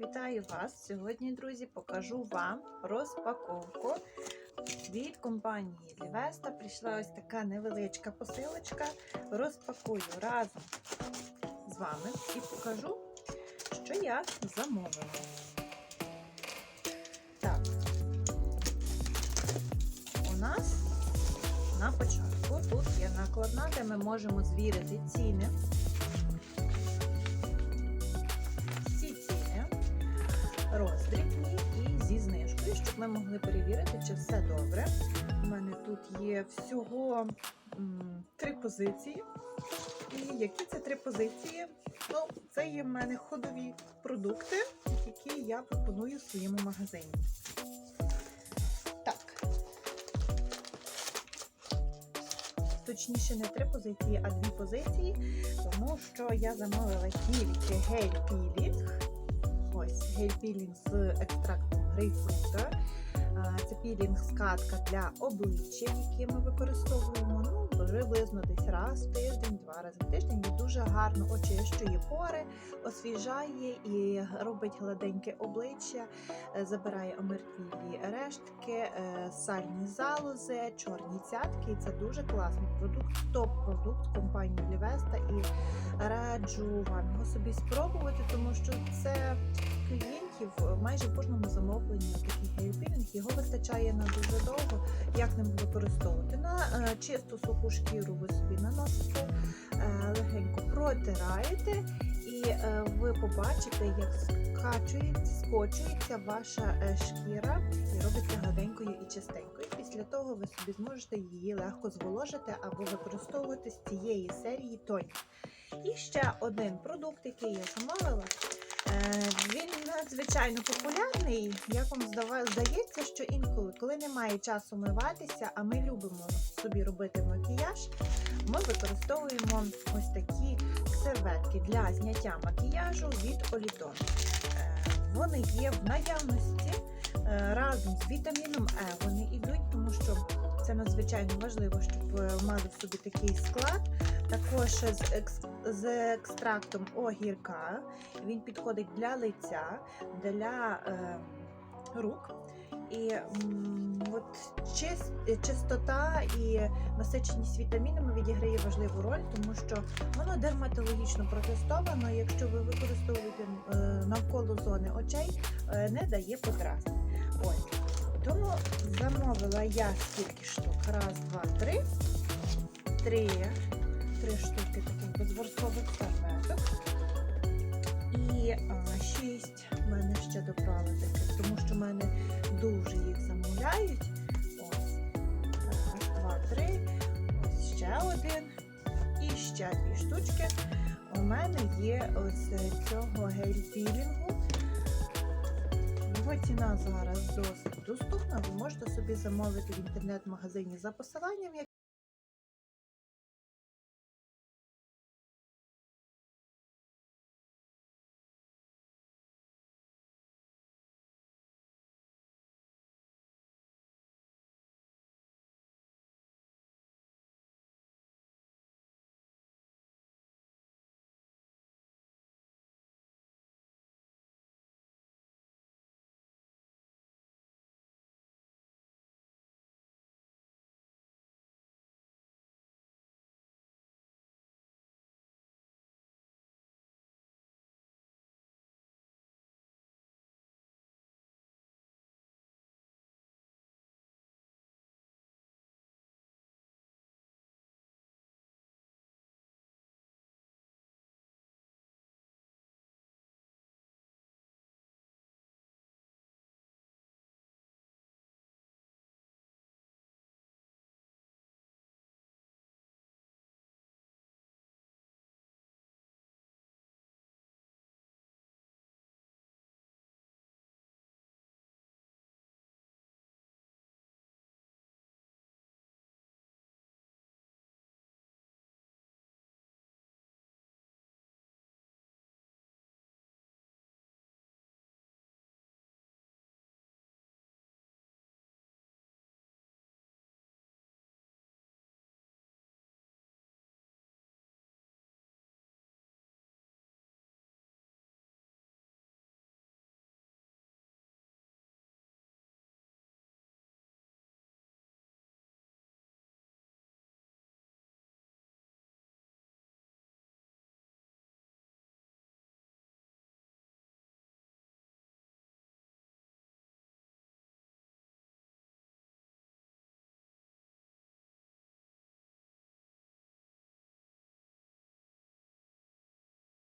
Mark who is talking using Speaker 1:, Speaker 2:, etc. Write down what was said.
Speaker 1: Вітаю вас! Сьогодні, друзі, покажу вам розпаковку від компанії Лівеста. Прийшла ось така невеличка посилочка. Розпакую разом з вами і покажу, що я замовила. Так, у нас на початку тут є накладна, де ми можемо звірити ціни. Ми могли перевірити, чи все добре. У мене тут є всього м, три позиції. І які це три позиції? Ну, це є в мене ходові продукти, які я пропоную в своєму магазині. Так. Точніше, не три позиції, а дві позиції, тому що я замовила тільки гель-пілінг. Гель-пілінг з екстрактом грейпфрута. Це пілінг скатка для обличчя, який ми використовуємо ну, приблизно десь раз в тиждень, два рази в тиждень. І дуже гарно очищує пори, освіжає і робить гладеньке обличчя, е, забирає омертвілі рештки, е, сальні залози, чорні цятки. Це дуже класний продукт, топ-продукт компанії Лівеста. І раджу вам його собі спробувати, тому що це клієнтів майже в кожному замовленні такий гель-пілінг. Його вистачає на дуже довго. Як ним використовувати? На е, чисту суху шкіру ви собі наносите, е, легенько протираєте, і е, ви побачите, як скачується, скочується ваша е, шкіра і робиться гладенькою і чистенькою. Після того ви собі зможете її легко зволожити або використовувати з цієї серії тонік. І ще один продукт, який я замовила. Е, Він надзвичайно популярний. Як вам здається, що інколи, коли немає часу миватися, а ми любимо собі робити макіяж, ми використовуємо ось такі серветки для зняття макіяжу від Олітон. Е, Вони є в наявності е, разом з вітаміном Е. Вони йдуть, тому що це надзвичайно важливо, щоб е, мали в собі такий склад. Також з, екс... з екстрактом огірка. Він підходить для лиця, для е, рук. І м, от чис, чистота і насиченість вітамінами відіграє важливу роль, тому що воно дерматологічно протестовано. Якщо ви використовуєте е, навколо зони очей, е, не дає подразнень. Ось. Тому замовила я скільки штук? Раз, два, три. Три три штуки таких безворсових серветок. І а, шість в мене ще добрали таких, тому що в мене дуже їх замовляють. Ось. Раз, два, три. Ось ще один. І ще дві штучки. У мене є ось цього гель-пілінгу. Його ціна зараз досить доступна. Ви можете собі замовити в інтернет-магазині за посиланням,